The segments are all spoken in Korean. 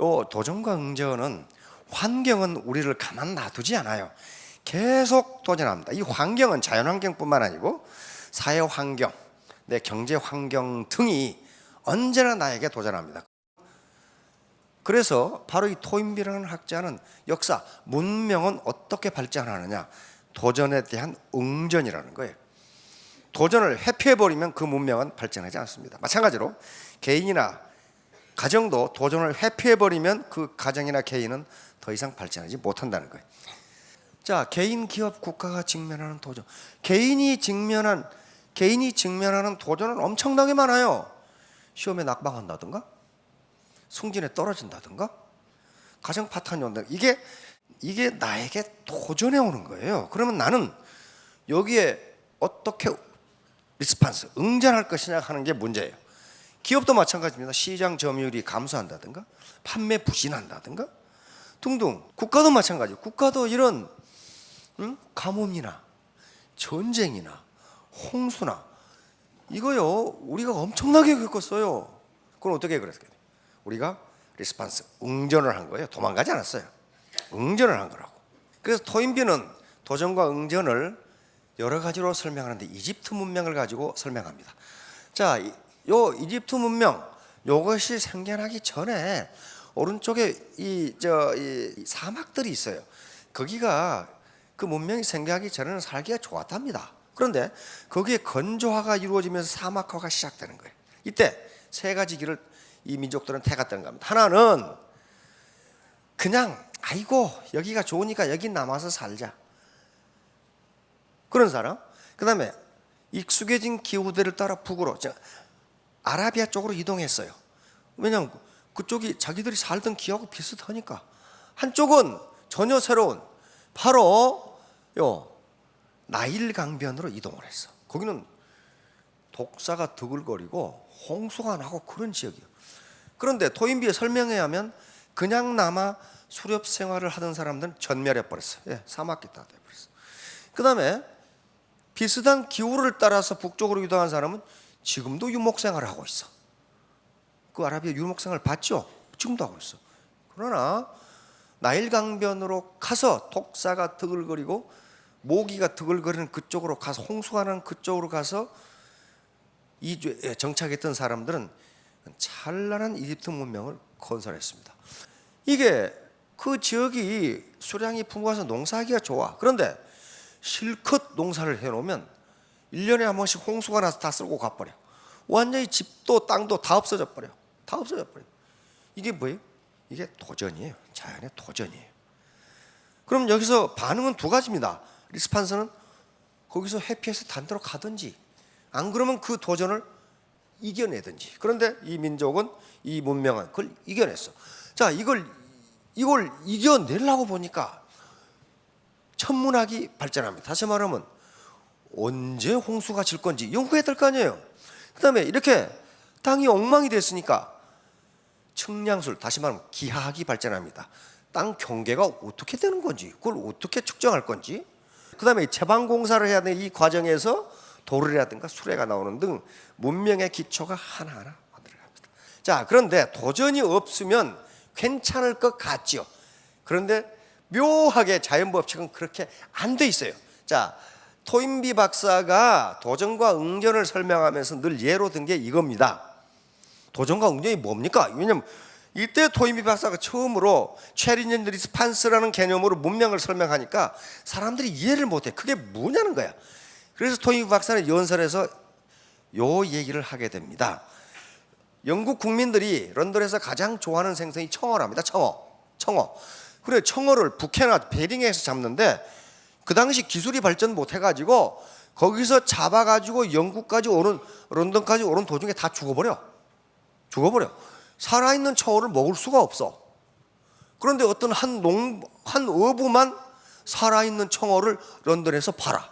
요 도전과 응전은 환경은 우리를 가만 놔두지 않아요. 계속 도전합니다. 이 환경은 자연 환경뿐만 아니고 사회 환경, 내 경제 환경 등이 언제나 나에게 도전합니다. 그래서 바로 이 토인비라는 학자는 역사, 문명은 어떻게 발전하느냐 도전에 대한 응전이라는 거예요. 도전을 회피해버리면 그 문명은 발전하지 않습니다. 마찬가지로 개인이나 가정도 도전을 회피해버리면 그 가정이나 개인은 더 이상 발전하지 못한다는 거예요. 자, 개인, 기업, 국가가 직면하는 도전. 개인이 직면한 개인이 직면하는 도전은 엄청나게 많아요. 시험에 낙방한다든가, 승진에 떨어진다든가, 가정 파탄이 온다. 이게 이게 나에게 도전해 오는 거예요. 그러면 나는 여기에 어떻게 리스판스 응전할 것이냐 하는 게 문제예요. 기업도 마찬가지입니다. 시장 점유율이 감소한다든가 판매 부진한다든가 등등. 국가도 마찬가지. 국가도 이런 응? 가뭄이나 전쟁이나 홍수나 이거요 우리가 엄청나게 겪었어요. 그건 어떻게 그랬어요? 우리가 리스판스 응전을 한 거예요. 도망가지 않았어요. 응전을 한 거라고. 그래서 토인비는 도전과 응전을 여러 가지로 설명하는데 이집트 문명을 가지고 설명합니다. 자, 이- 요 이집트 문명 요것이 생겨나기 전에 오른쪽에 이 저 이 사막들이 있어요. 거기가 그 문명이 생겨나기 전에는 살기가 좋았답니다. 그런데 거기에 건조화가 이루어지면서 사막화가 시작되는 거예요. 이때 세 가지 길을 이 민족들은 택했다는 겁니다. 하나는 그냥 아이고 여기가 좋으니까 여기 남아서 살자. 그런 사람. 그다음에 익숙해진 기후대를 따라 북으로 저 아라비아 쪽으로 이동했어요. 왜냐하면 그쪽이 자기들이 살던 기하고 비슷하니까. 한쪽은 전혀 새로운 바로 요 나일 강변으로 이동을 했어. 거기는 독사가 드글거리고 홍수가 나고 그런 지역이에요. 그런데 토인비의 설명에 하면 그냥 남아 수렵 생활을 하던 사람들은 전멸해 버렸어요. 예, 사막이 다 돼버렸어. 그다음에 비슷한 기후를 따라서 북쪽으로 이동한 사람은 지금도 유목 생활을 하고 있어. 그 아라비아 유목 생활 봤죠? 지금도 하고 있어. 그러나 나일 강변으로 가서 독사가 드글거리고 모기가 드글거리는 그쪽으로 가서 홍수가 나는 그쪽으로 가서 이 정착했던 사람들은 찬란한 이집트 문명을 건설했습니다. 이게 그 지역이 수량이 풍부해서 농사하기가 좋아. 그런데 실컷 농사를 해놓으면 1년에 한 번씩 홍수가 나서 다 쓸고 가버려. 완전히 집도 땅도 다 없어져 버려. 다 없어져 버려. 이게 뭐예요? 이게 도전이에요. 자연의 도전이에요. 그럼 여기서 반응은 두 가지입니다. 리스판서는 거기서 회피해서 단대로 가든지 안 그러면 그 도전을 이겨내든지. 그런데 이 민족은 이 문명은 그걸 이겨냈어. 자, 이걸 이걸 이겨내려고 보니까 천문학이 발전합니다. 다시 말하면 언제 홍수가 질 건지 연구해야 될 거 아니에요. 그다음에 이렇게 땅이 엉망이 됐으니까 측량술 다시 말하면 기하학이 발전합니다. 땅 경계가 어떻게 되는 건지 그걸 어떻게 측정할 건지 그다음에 채방 공사를 해야 되는 이 과정에서 돌이라든가 수레가 나오는 등 문명의 기초가 하나하나 만들어갑니다. 자 그런데 도전이 없으면 괜찮을 것 같지요. 그런데 묘하게 자연 법칙은 그렇게 안 돼 있어요. 자 토인비 박사가 도전과 응전을 설명하면서 늘 예로 든 게 이겁니다. 도전과 응전이 뭡니까? 왜냐면 이때 토인비 박사가 처음으로 체리년 리스판스라는 개념으로 문명을 설명하니까 사람들이 이해를 못해. 그게 뭐냐는 거야. 그래서 토인비 박사는 연설에서 요 얘기를 하게 됩니다. 영국 국민들이 런던에서 가장 좋아하는 생선이 청어랍니다. 청어. 청어. 그래 청어를 북해나 베링에서 잡는데 그 당시 기술이 발전 못 해가지고 거기서 잡아가지고 영국까지 오는 런던까지 오는 도중에 다 죽어버려. 죽어버려. 살아있는 청어를 먹을 수가 없어. 그런데 어떤 한 농, 한 어부만 살아있는 청어를 런던에서 팔아.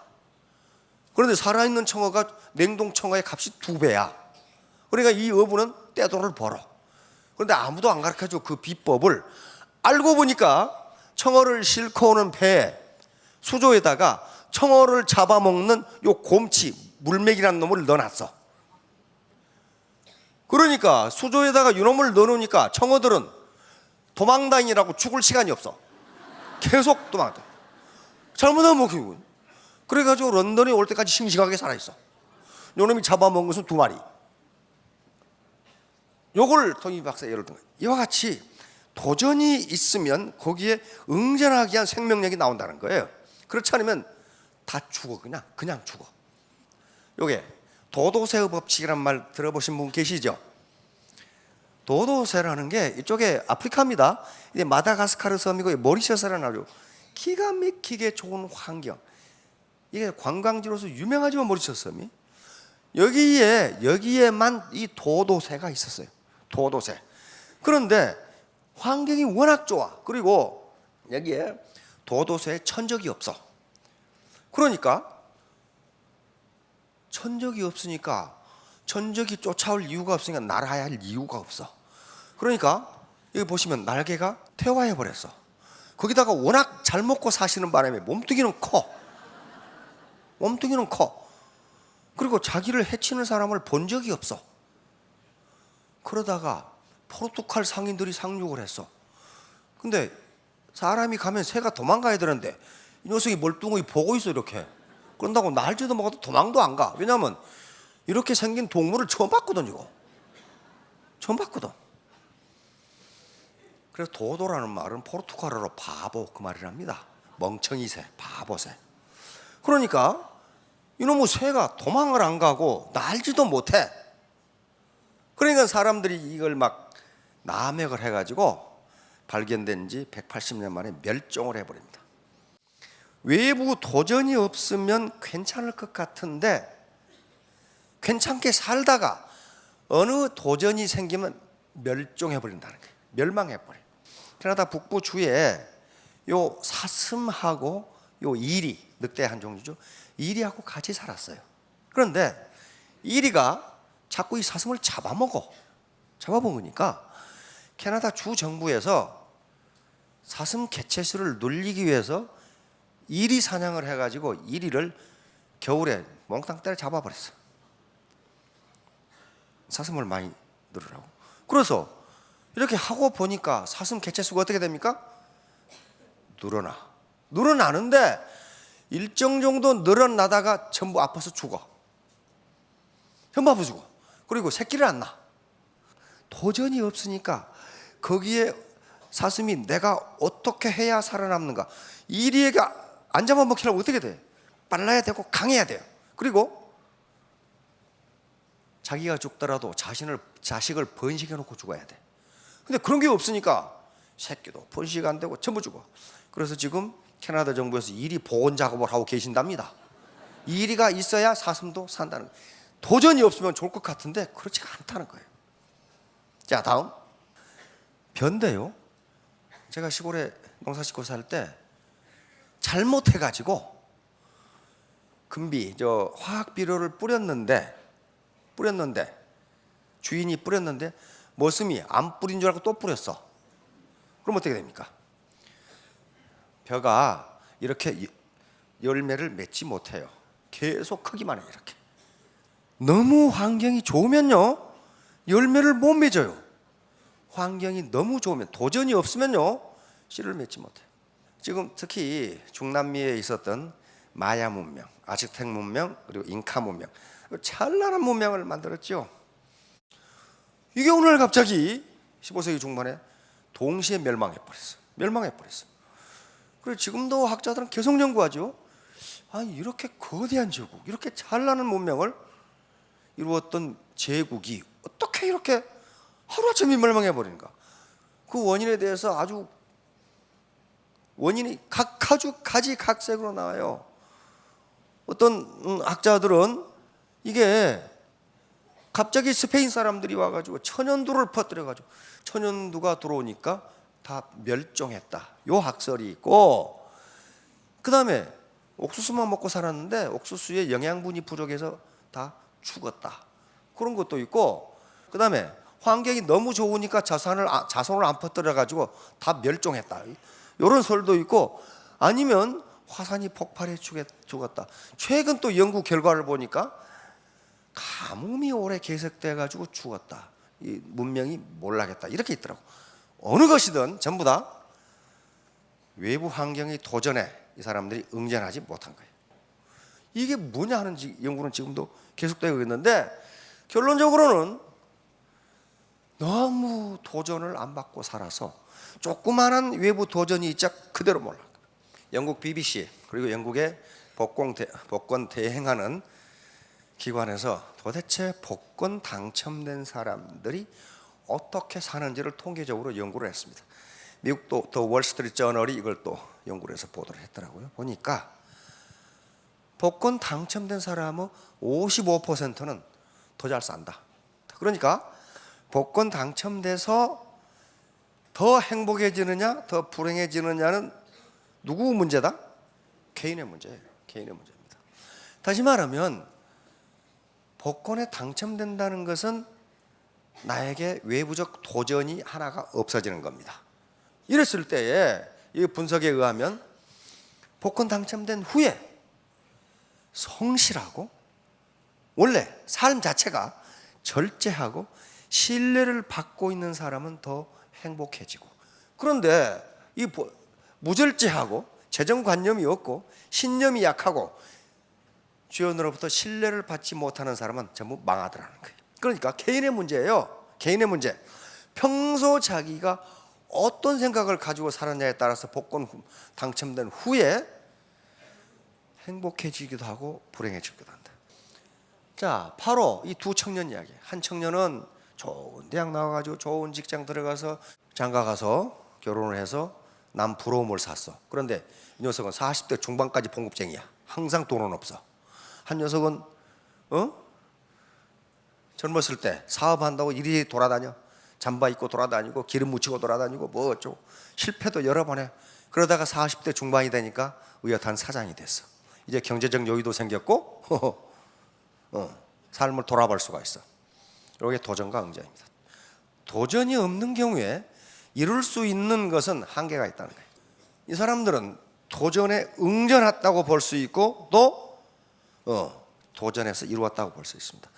그런데 살아있는 청어가 냉동 청어의 값이 두 배야. 그러니까 이 어부는 떼돈을 벌어. 그런데 아무도 안 가르쳐 줘 그 비법을 알고 보니까 청어를 싣고 오는 배에 수조에다가 청어를 잡아먹는 요 곰치 물맥이라는 놈을 넣어놨어. 그러니까 수조에다가 이놈을 넣어놓으니까 청어들은 도망다니라고 죽을 시간이 없어. 계속 도망다. 잘못하면 먹히고. 그래가지고 런던에 올 때까지 싱싱하게 살아있어. 요놈이 잡아먹은 것은 두 마리. 요걸 토니 박사 예를 든 거예요. 이와 같이 도전이 있으면 거기에 응전하기 위한 생명력이 나온다는 거예요. 그렇지 않으면 다 죽어 그냥 그냥 죽어. 요게 도도새의 법칙이란 말 들어보신 분 계시죠? 도도새라는 게 이쪽에 아프리카입니다. 이제 마다가스카르 섬이고 이 모리셔스라는 아주 기가 막히게 좋은 환경. 이게 관광지로서 유명하지만 모리셔스 섬이 여기에 여기에만 이 도도새가 있었어요. 도도새. 그런데 환경이 워낙 좋아. 그리고 여기에 도도새에 천적이 없어. 그러니까 천적이 없으니까 천적이 쫓아올 이유가 없으니까 날아야 할 이유가 없어. 그러니까 여기 보시면 날개가 퇴화해 버렸어. 거기다가 워낙 잘 먹고 사시는 바람에 몸뚱이는 커. 몸뚱이는 커. 그리고 자기를 해치는 사람을 본 적이 없어. 그러다가 포르투갈 상인들이 상륙을 했어. 근데 사람이 가면 새가 도망가야 되는데 이 녀석이 멀뚱히 보고 있어 이렇게. 그런다고 날지도 먹어도 도망도 안 가. 왜냐하면 이렇게 생긴 동물을 처음 봤거든 이거. 처음 봤거든. 그래서 도도라는 말은 포르투갈어로 바보 그 말이랍니다. 멍청이 새, 바보 새. 그러니까 이놈의 새가 도망을 안 가고 날지도 못해. 그러니까 사람들이 이걸 막 남획을 해가지고 발견된 지 180년 만에 멸종을 해버립니다. 외부 도전이 없으면 괜찮을 것 같은데 괜찮게 살다가 어느 도전이 생기면 멸종해 버린다는 거예요. 멸망해 버려. 캐나다 북부 주에 요 사슴하고 요 이리 늑대 한 종류죠. 이리하고 같이 살았어요. 그런데 이리가 자꾸 이 사슴을 잡아먹어. 잡아먹으니까 캐나다 주 정부에서 사슴 개체수를 늘리기 위해서 이리 사냥을 해가지고 이리를 겨울에 몽땅 때려 잡아버렸어. 사슴을 많이 늘으라고. 그래서 이렇게 하고 보니까 사슴 개체수가 어떻게 됩니까? 늘어나. 늘어나는데 일정 정도 늘어나다가 전부 아파서 죽어. 전부 아파 죽어. 그리고 새끼를 안 낳아. 도전이 없으니까 거기에 사슴이 내가 어떻게 해야 살아남는가. 이리에게 안 잡아먹히려면 어떻게 돼? 빨라야 되고 강해야 돼요. 그리고 자기가 죽더라도 자신을 자식을 번식해 놓고 죽어야 돼. 근데 그런 게 없으니까 새끼도 번식 안 되고 전부 죽어. 그래서 지금 캐나다 정부에서 이리 보건 작업을 하고 계신답니다. 이리가 있어야 사슴도 산다는. 도전이 없으면 좋을 것 같은데 그렇지가 않다는 거예요. 자 다음 변대요. 제가 시골에 농사 짓고 살 때 잘못해가지고 금비 저 화학 비료를 뿌렸는데 뿌렸는데 주인이 뿌렸는데 머슴이 안 뿌린 줄 알고 또 뿌렸어. 그럼 어떻게 됩니까? 벼가 이렇게 열매를 맺지 못해요. 계속 크기만 해 이렇게. 너무 환경이 좋으면요 열매를 못 맺어요. 환경이 너무 좋으면 도전이 없으면요 씨를 맺지 못해. 요 지금 특히 중남미에 있었던 마야 문명, 아즈텍 문명 그리고 잉카 문명 찬란한 문명을 만들었죠. 이게 오늘 갑자기 15세기 중반에 동시에 멸망해 버렸어. 멸망해 버렸어. 그리고 지금도 학자들은 계속 연구하죠. 아 이렇게 거대한 제국, 이렇게 찬란한 문명을 이루었던 제국이 어떻게 이렇게 하루아침에 멸망해 버리는가? 그 원인에 대해서 아주 원인이 각 아주 가지각색으로 나와요. 어떤 음, 학자들은 이게 갑자기 스페인 사람들이 와가지고 천연두를 퍼뜨려가지고 천연두가 들어오니까 다 멸종했다. 요 학설이 있고 그 다음에 옥수수만 먹고 살았는데 옥수수에 영양분이 부족해서 다 죽었다. 그런 것도 있고 그 다음에 환경이 너무 좋으니까 자산을 아- 자손을 안 퍼뜨려 가지고 다 멸종했다. 이런 설도 있고 아니면 화산이 폭발해 죽- 죽었다. 최근 또 연구 결과를 보니까 가뭄이 오래 계속돼 가지고 죽었다. 이 문명이 몰락했다. 이렇게 있더라고. 어느 것이든 전부 다 외부 환경의 도전에 이 사람들이 응전하지 못한 거예요. 이게 뭐냐 하는 지- 연구는 지금도 계속되고 있는데 결론적으로는 너무 도전을 안 받고 살아서 조그마한 외부 도전이 있자 그대로 몰라. 영국 BBC 그리고 영국의 복권, 대, 복권 대행하는 기관에서 도대체 복권 당첨된 사람들이 어떻게 사는지를 통계적으로 연구를 했습니다. 미국도 더 월스트리트 저널이 이걸 또 연구를 해서 보도를 했더라고요. 보니까 복권 당첨된 사람의 55%는 더 잘 산다. 그러니까 복권 당첨돼서 더 행복해지느냐, 더 불행해지느냐는 누구 문제다? 개인의 문제예요. 개인의 문제입니다. 다시 말하면 복권에 당첨된다는 것은 나에게 외부적 도전이 하나가 없어지는 겁니다. 이랬을 때에 이 분석에 의하면 복권 당첨된 후에 성실하고 원래 삶 자체가 절제하고 신뢰를 받고 있는 사람은 더 행복해지고 그런데 이 보- 무절제하고 재정관념이 없고 신념이 약하고 주연으로부터 신뢰를 받지 못하는 사람은 전부 망하더라는 거예요. 그러니까 개인의 문제예요. 개인의 문제. 평소 자기가 어떤 생각을 가지고 살았냐에 따라서 복권 후- 당첨된 후에 행복해지기도 하고 불행해지기도 한다. 자, 바로 이 두 청년 이야기. 한 청년은 좋은 대학 나와가지고 좋은 직장 들어가서 장가 가서 결혼을 해서 남 부러움을 샀어. 그런데 이 녀석은 40대 중반까지 봉급쟁이야. 항상 돈은 없어. 한 녀석은 어? 젊었을 때 사업한다고 이리 돌아다녀. 잠바 입고 돌아다니고 기름 묻히고 돌아다니고 뭐 어쩌고 실패도 여러 번 해. 그러다가 40대 중반이 되니까 의젓한 사장이 됐어. 이제 경제적 여유도 생겼고 어, 삶을 돌아볼 수가 있어. 이게 도전과 응전입니다. 도전이 없는 경우에 이룰 수 있는 것은 한계가 있다는 거예요. 이 사람들은 도전에 응전했다고 볼 수 있고 또 어, 도전해서 이루었다고 볼 수 있습니다.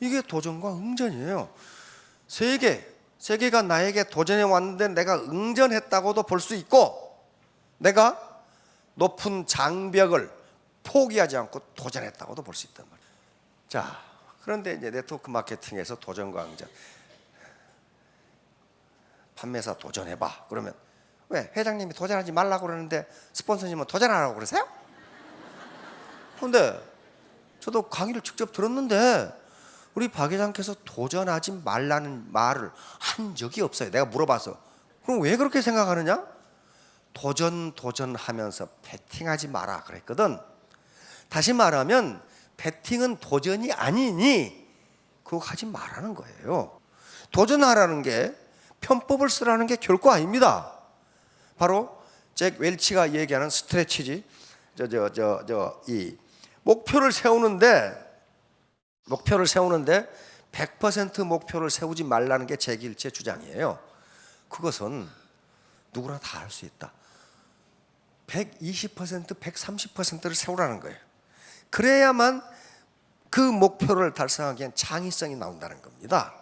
이게 도전과 응전이에요. 세계, 세계가 나에게 도전해 왔는데 내가 응전했다고도 볼 수 있고 내가 높은 장벽을 포기하지 않고 도전했다고도 볼 수 있단 말이에요. 자, 그런데 이제 네트워크 마케팅에서 도전과 응전. 판매사 도전해봐. 그러면 왜 회장님이 도전하지 말라고 그러는데 스폰서님은 도전하라고 그러세요? 근데 저도 강의를 직접 들었는데 우리 박 회장께서 도전하지 말라는 말을 한 적이 없어요. 내가 물어봐서. 그럼 왜 그렇게 생각하느냐? 도전 도전하면서 베팅하지 마라 그랬거든. 다시 말하면 베팅은 도전이 아니니 그거 하지 말라는 거예요. 도전하라는 게 편법을 쓰라는 게 결코 아닙니다. 바로 잭 웰치가 얘기하는 스트레치지. 저 저 저 저 이 목표를 세우는데 목표를 세우는데 100% 목표를 세우지 말라는 게 잭일치의 주장이에요. 그것은 누구나 다 할 수 있다. 120%, 130%를 세우라는 거예요. 그래야만 그 목표를 달성하기엔 창의성이 나온다는 겁니다.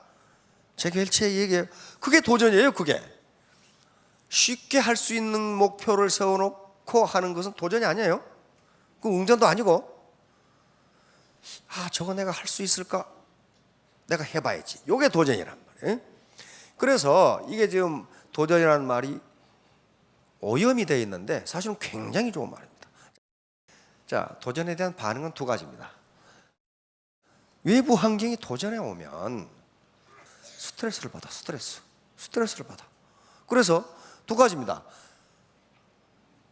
제 결체의 얘기예요. 그게 도전이에요, 그게. 쉽게 할 수 있는 목표를 세워놓고 하는 것은 도전이 아니에요. 그 응전도 아니고, 아, 저거 내가 할 수 있을까? 내가 해봐야지. 요게 도전이란 말이에요. 그래서 이게 지금 도전이라는 말이 오염이 되어 있는데 사실은 굉장히 좋은 말입니다. 자, 도전에 대한 반응은 두 가지입니다. 외부 환경이 도전해 오면 스트레스를 받아, 스트레스. 스트레스를 받아. 그래서 두 가지입니다.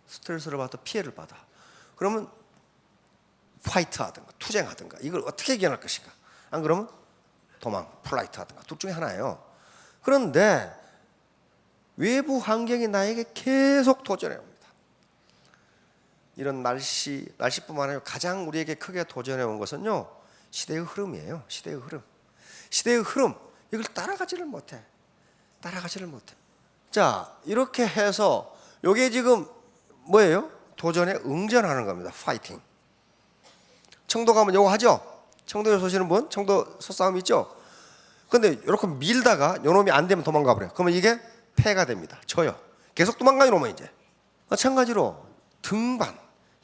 스트레스를 받아 피해를 받아. 그러면 파이트 하든가 투쟁하든가 이걸 어떻게 이겨낼 것인가. 안 그러면 도망, 플라이트 하든가 둘 중에 하나예요. 그런데 외부 환경이 나에게 계속 도전해 옵니다. 이런 날씨, 날씨뿐만 아니라 가장 우리에게 크게 도전해 온 것은요. 시대의 흐름이에요. 시대의 흐름. 시대의 흐름. 이걸 따라가지를 못해. 따라가지를 못해. 자, 이렇게 해서 요게 지금 뭐예요? 도전에 응전하는 겁니다. 파이팅. 청도 가면 요거 하죠? 청도에 소시는 분? 청도 소싸움 있죠? 근데 이렇게 밀다가 요놈이 안 되면 도망가 버려요. 그러면 이게 폐가 됩니다. 저요. 계속 도망가요, 이제. 마찬가지로 등반,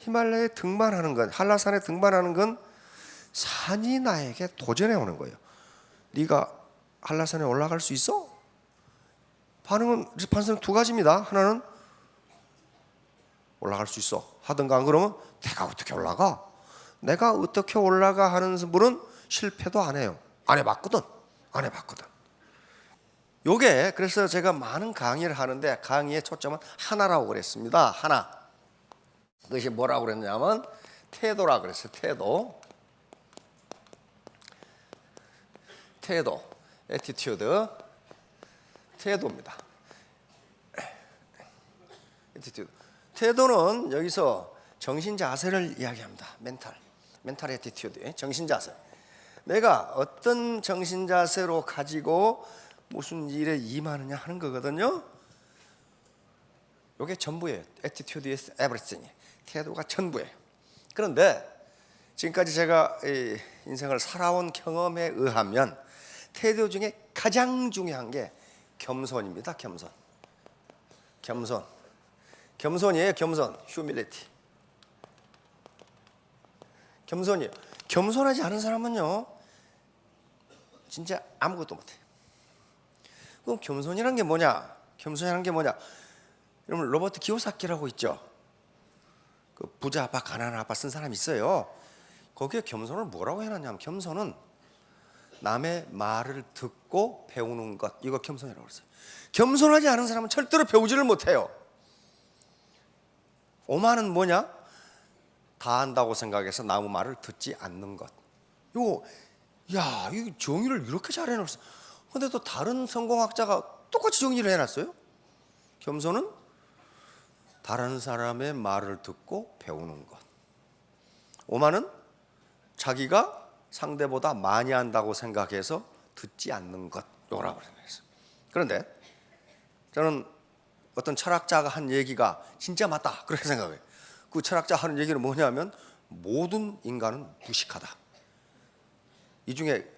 히말라야에 등반하는 건 한라산에 등반하는 건 산이 나에게 도전해 오는 거예요. 네가 한라산에 올라갈 수 있어? 반응은 반응은 두 가지입니다. 하나는 올라갈 수 있어 하든가 안 그러면 내가 어떻게 올라가? 내가 어떻게 올라가 하는 분은 실패도 안 해요. 안 해봤거든. 안 해봤거든. 요게 그래서 제가 많은 강의를 하는데 강의의 초점은 하나라고 그랬습니다. 하나. 그것이 뭐라고 그랬냐면 태도라 그랬어요. 태도. 태도. 에티튜드. 태도입니다. 에티튜드. 태도는 여기서 정신 자세를 이야기합니다. 멘탈. 멘탈 에티튜드. 정신 자세. 내가 어떤 정신 자세로 가지고 무슨 일에 임하느냐 하는 거거든요. 이게 전부예요. is everything. 태도가 전부예요. 그런데 지금까지 제가 이 인생을 살아온 경험에 의하면 태도 중에 가장 중요한 게 겸손입니다. 겸손. 겸손. 겸손이에요. 겸손. humility. 겸손이에요. 겸손하지 않은 사람은요. 진짜 아무것도 못해. 그럼 겸손이란 게 뭐냐? 겸손이란 게 뭐냐? 여러분 로버트 기요사키라고 있죠. 그 부자 아빠 가난한 아빠 쓴 사람 있어요. 거기에 겸손을 뭐라고 해놨냐면 겸손은 남의 말을 듣고 배우는 것 이거 겸손이라고 그랬어요. 겸손하지 않은 사람은 절대로 배우지를 못해요. 오만은 뭐냐? 다 안다고 생각해서 남의 말을 듣지 않는 것. 이거 야, 이 정의를 이렇게 잘 해놨어. 근데 또 다른 성공학자가 똑같이 정의를 해놨어요. 겸손은 다른 사람의 말을 듣고 배우는 것. 오만은 자기가 상대보다 많이 한다고 생각해서 듣지 않는 것. 요라고 생각했어요. 그런데 저는 어떤 철학자가 한 얘기가 진짜 맞다. 그렇게 생각해요. 그 철학자 하는 얘기는 뭐냐면 모든 인간은 무식하다. 이 중에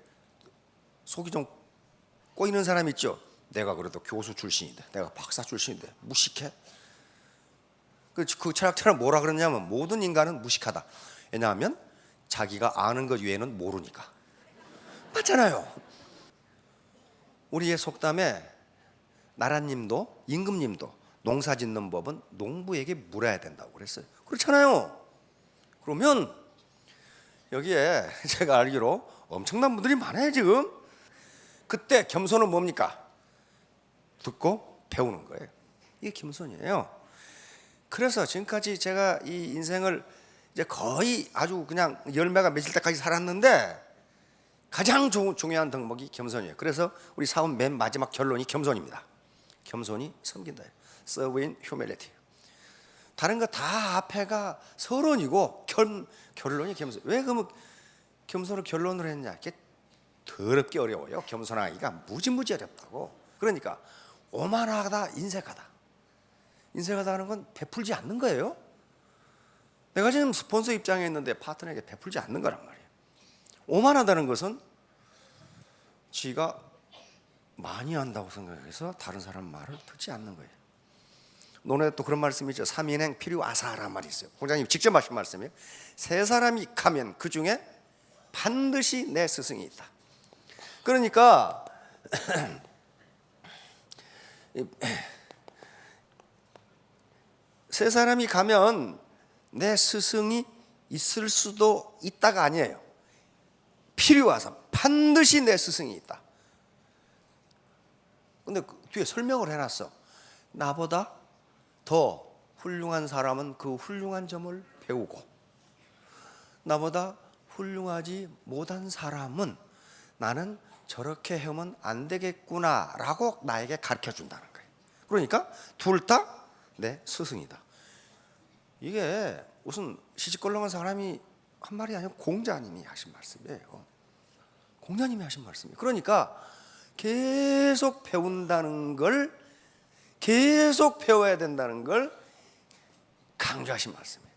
속이 좀 꼬이는 사람 있죠. 내가 그래도 교수 출신인데, 내가 박사 출신인데 무식해. 그, 그 철학자는 뭐라 그러냐면 모든 인간은 무식하다. 왜냐하면 자기가 아는 것 외에는 모르니까. 맞잖아요. 우리의 속담에 나라님도 임금님도 농사 짓는 법은 농부에게 물어야 된다고 그랬어요. 그렇잖아요. 그러면 여기에 제가 알기로 엄청난 분들이 많아요 지금. 그때 겸손은 뭡니까? 듣고 배우는 거예요. 이게 겸손이에요. 그래서 지금까지 제가 이 인생을 이제 거의 아주 그냥 열매가 맺을 때까지 살았는데 가장 조- 중요한 덕목이 겸손이에요. 그래서 우리 사업 맨 마지막 결론이 겸손입니다. 겸손이 섬긴다. Serve in humility. 다른 거 다 앞에가 서론이고 결, 결론이 겸손. 왜 그러면 겸손을 결론으로 했냐? 이게 더럽게 어려워요. 겸손하기가 무지무지 어렵다고. 그러니까 오만하다, 인색하다. 인색하다 하는 건 베풀지 않는 거예요. 내가 지금 스폰서 입장에 있는데 파트너에게 베풀지 않는 거란 말이에요. 오만하다는 것은 지가 많이 한다고 생각해서 다른 사람 말을 듣지 않는 거예요. 논에 또 그런 말씀이 있죠. 삼인행 필요 아사라는 말이 있어요. 공장님 직접 하신 말씀이에요. 세 사람이 가면 그 중에 반드시 내 스승이 있다. 그러니까 세 사람이 가면 내 스승이 있을 수도 있다가 아니에요. 필요해서 반드시 내 스승이 있다. 근데 그 뒤에 설명을 해놨어. 나보다 더 훌륭한 사람은 그 훌륭한 점을 배우고 나보다 훌륭하지 못한 사람은 나는 저렇게 하면 안 되겠구나라고 나에게 가르쳐 준다는 거예요. 그러니까 둘 다 내 스승이다. 이게 무슨 시집걸렁한 사람이 한 말이 아니고 공자님이 하신 말씀이에요. 공자님이 하신 말씀이에요. 그러니까 계속 배운다는 걸 계속 배워야 된다는 걸 강조하신 말씀이에요.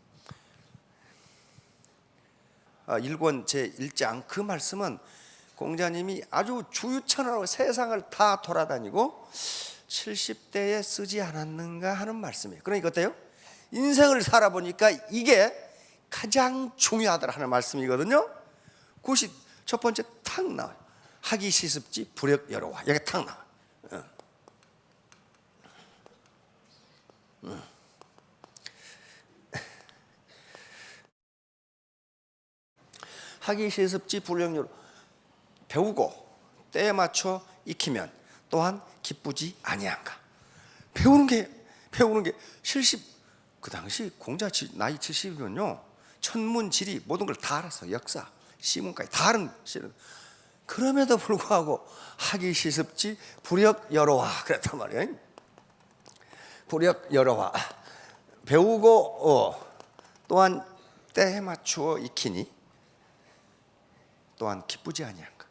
아, 1권 제 1장 그 말씀은 공자님이 아주 주유천하로 세상을 다 돌아다니고 70대에 쓰지 않았는가 하는 말씀이에요. 그러니까 어때요? 인생을 살아보니까 이게 가장 중요하더라 하는 말씀이거든요. 그것이 첫 번째 탁 나와요. 하기 시습지 불역 여로와 여기 탁 나와. 요 하기 시습지 불역 여로 배우고 때에 맞춰 익히면 또한 기쁘지 아니한가. 배우는 게 배우는 게 70, 그 당시 공자 지- 나이 70이면요 천문 지리 모든 걸 다 알아서 역사 시문까지 다 아는. 그럼에도 불구하고 하기 시습지 불역 여로와 그랬단 말이에요. 불역 여로와. 배우고 어, 또한 때에 맞추어 익히니 또한 기쁘지 아니한가.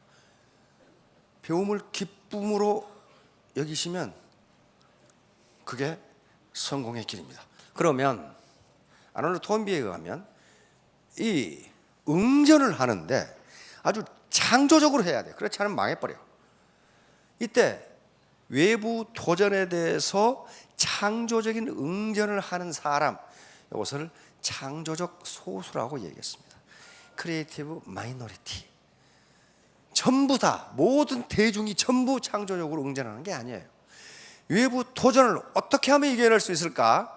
배움을 기쁨으로 여기시면 그게 성공의 길입니다. 그러면 아놀드 톰비에 의하면 이 응전을 하는데 아주 창조적으로 해야 돼. 그렇지 않으면 망해버려. 이때 외부 도전에 대해서 창조적인 응전을 하는 사람 이것을 창조적 소수라고 얘기했습니다. 크리에이티브 마이너리티. 전부 다 모든 대중이 전부 창조적으로 응전하는 게 아니에요. 외부 도전을 어떻게 하면 이겨낼 수 있을까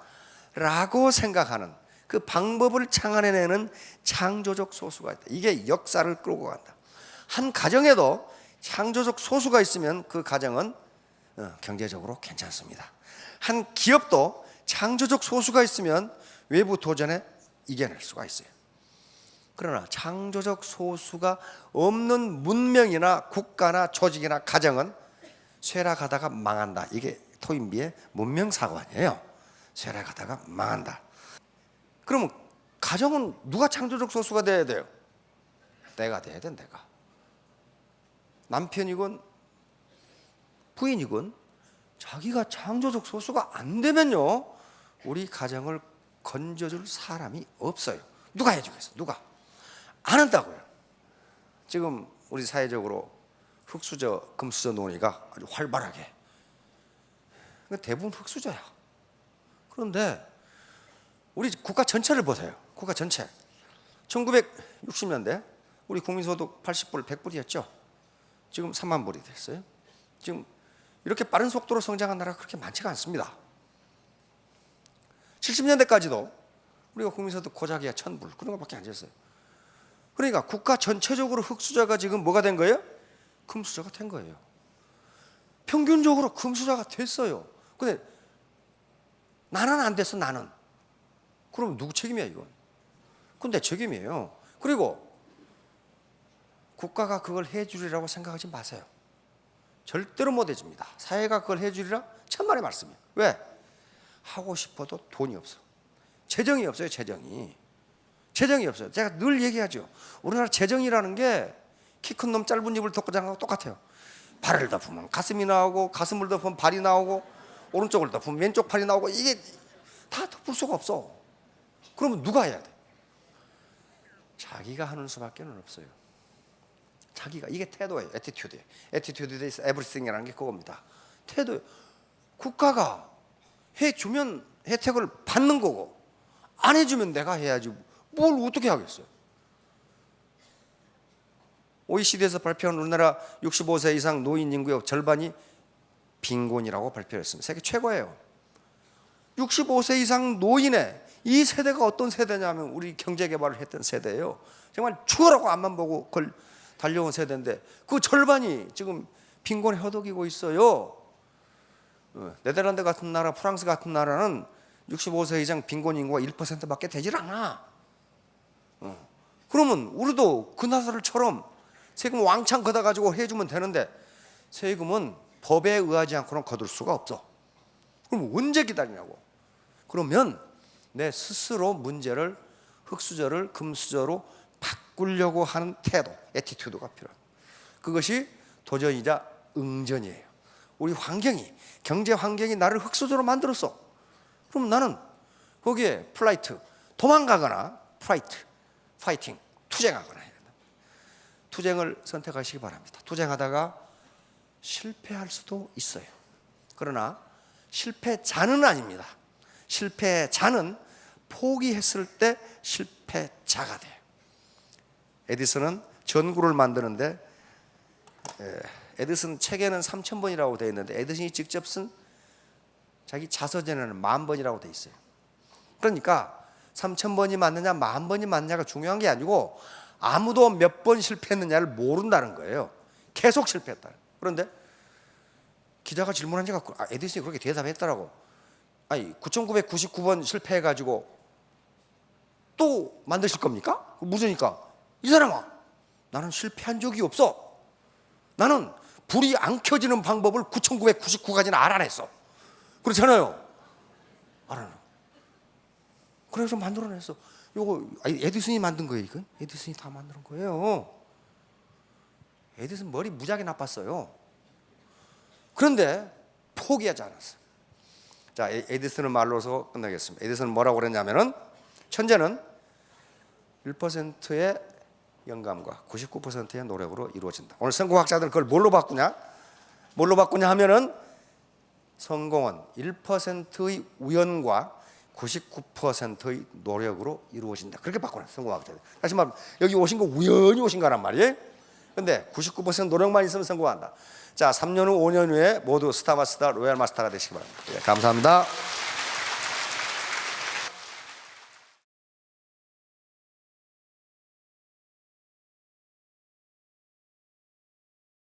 라고 생각하는 그 방법을 창안해내는 창조적 소수가 있다. 이게 역사를 끌고 간다. 한 가정에도 창조적 소수가 있으면 그 가정은 어, 경제적으로 괜찮습니다. 한 기업도 창조적 소수가 있으면 외부 도전에 이겨낼 수가 있어요. 그러나 창조적 소수가 없는 문명이나 국가나 조직이나 가정은 쇠락하다가 망한다. 이게 토인비의 문명 사관이에요. 쇠락하다가 망한다. 그러면 가정은 누가 창조적 소수가 돼야 돼요? 내가 돼야 돼, 내가. 남편이건 부인이건 자기가 창조적 소수가 안 되면요, 우리 가정을 건져줄 사람이 없어요. 누가 해주겠어? 누가? 안 한다고요. 지금 우리 사회적으로 흑수저, 금수저 논의가 아주 활발하게. 대부분 흑수저야. 그런데 우리 국가 전체를 보세요. 국가 전체. 1960년대 우리 국민소득 80불, 100불이었죠. 지금 3만 불이 됐어요. 지금 이렇게 빠른 속도로 성장한 나라가 그렇게 많지가 않습니다. 70년대까지도 우리가 국민소득 고작이야 1000불 그런 것밖에 안 됐어요. 그러니까 국가 전체적으로 흑수저가 지금 뭐가 된 거예요? 금수저가 된 거예요. 평균적으로 금수저가 됐어요. 근데 나는 안 됐어 나는. 그럼 누구 책임이야 이건? 그건 내 책임이에요. 그리고 국가가 그걸 해주리라고 생각하지 마세요. 절대로 못 해줍니다. 사회가 그걸 해주리라 천만의 말씀이에요. 왜? 하고 싶어도 돈이 없어. 재정이 없어요. 재정이. 재정이 없어요. 제가 늘 얘기하죠. 우리나라 재정이라는 게 키 큰 놈 짧은 입을 덮고 자는 거하고 똑같아요. 발을 덮으면 가슴이 나오고 가슴을 덮으면 발이 나오고 오른쪽을 덮으면 왼쪽 팔이 나오고 이게 다 덮을 수가 없어. 그러면 누가 해야 돼? 자기가 하는 수밖에 없어요. 자기가 이게 태도예요. 에티튜드. 에티튜드 is everything이라는 게 그겁니다. 태도. 국가가 해 주면 혜택을 받는 거고 안 해주면 내가 해야지. 뭘 어떻게 하겠어요? OECD에서 발표한 우리나라 65세 이상 노인 인구의 절반이 빈곤이라고 발표했습니다. 세계 최고예요. 65세 이상 노인의 이 세대가 어떤 세대냐면 우리 경제 개발을 했던 세대예요. 정말 죽어라고 앞만 보고 그걸 달려온 세대인데 그 절반이 지금 빈곤에 허덕이고 있어요. 어, 네덜란드 같은 나라, 프랑스 같은 나라는 65세 이상 빈곤 인구가 1%밖에 되질 않아. 어. 그러면 우리도 그 나라들처럼 세금 왕창 걷어 가지고 해주면 되는데 세금은 법에 의하지 않고는 거둘 수가 없어. 그럼 언제 기다리냐고. 그러면 내 스스로 문제를 흑수저를 금수저로 바꾸려고 하는 태도, 에티튜드가 필요한. 그것이 도전이자 응전이에요. 우리 환경이 경제 환경이 나를 흑수저로 만들었어. 그럼 나는 거기에 플라이트 도망가거나 파이트, 파이팅, 투쟁하거나 해야 된다. 투쟁을 선택하시기 바랍니다. 투쟁하다가 실패할 수도 있어요. 그러나 실패자는 아닙니다. 실패자는 포기했을 때 실패자가 돼요. 에디슨은 전구를 만드는데 에, 에디슨 책에는 3천 번이라고 되어 있는데 에디슨이 직접 쓴 자기 자서전에는 만 번이라고 되어 있어요. 그러니까 3천 번이 맞느냐 만 번이 맞느냐가 중요한 게 아니고 아무도 몇 번 실패했느냐를 모른다는 거예요. 계속 실패했다. 그런데 기자가 질문한 지가 아, 에디슨이 그렇게 대답했더라고. 아니 9,999번 실패해가지고 또 만드실 겁니까? 무슨니까 이 사람아 나는 실패한 적이 없어. 나는 불이 안 켜지는 방법을 9,999가지는 알아냈어. 그렇잖아요. 알아내. 그래서 만들어냈어. 요거 에디슨이 만든 거예요, 이건? 에디슨이 다 만든 거예요. 에디슨 머리 무지하게 나빴어요. 그런데 포기하지 않았어. 자, 에- 에디슨의 말로서 끝나겠습니다. 에디슨은 뭐라고 그랬냐면은 천재는 1%의 영감과 99%의 노력으로 이루어진다. 오늘 성공학자들은 그걸 뭘로 바꾸냐? 뭘로 바꾸냐 하면은 성공은 1%의 우연과 99%의 노력으로 이루어진다. 그렇게 바꾸는 성공학자들. 다시 말하면 여기 오신 거 우연히 오신 거란 말이에요. 근데 99% 노력만 있으면 성공한다. 자, 3년 후, 5년 후에 모두 스타 마스터, 로얄 마스터가 되시기 바랍니다. 예, 감사합니다.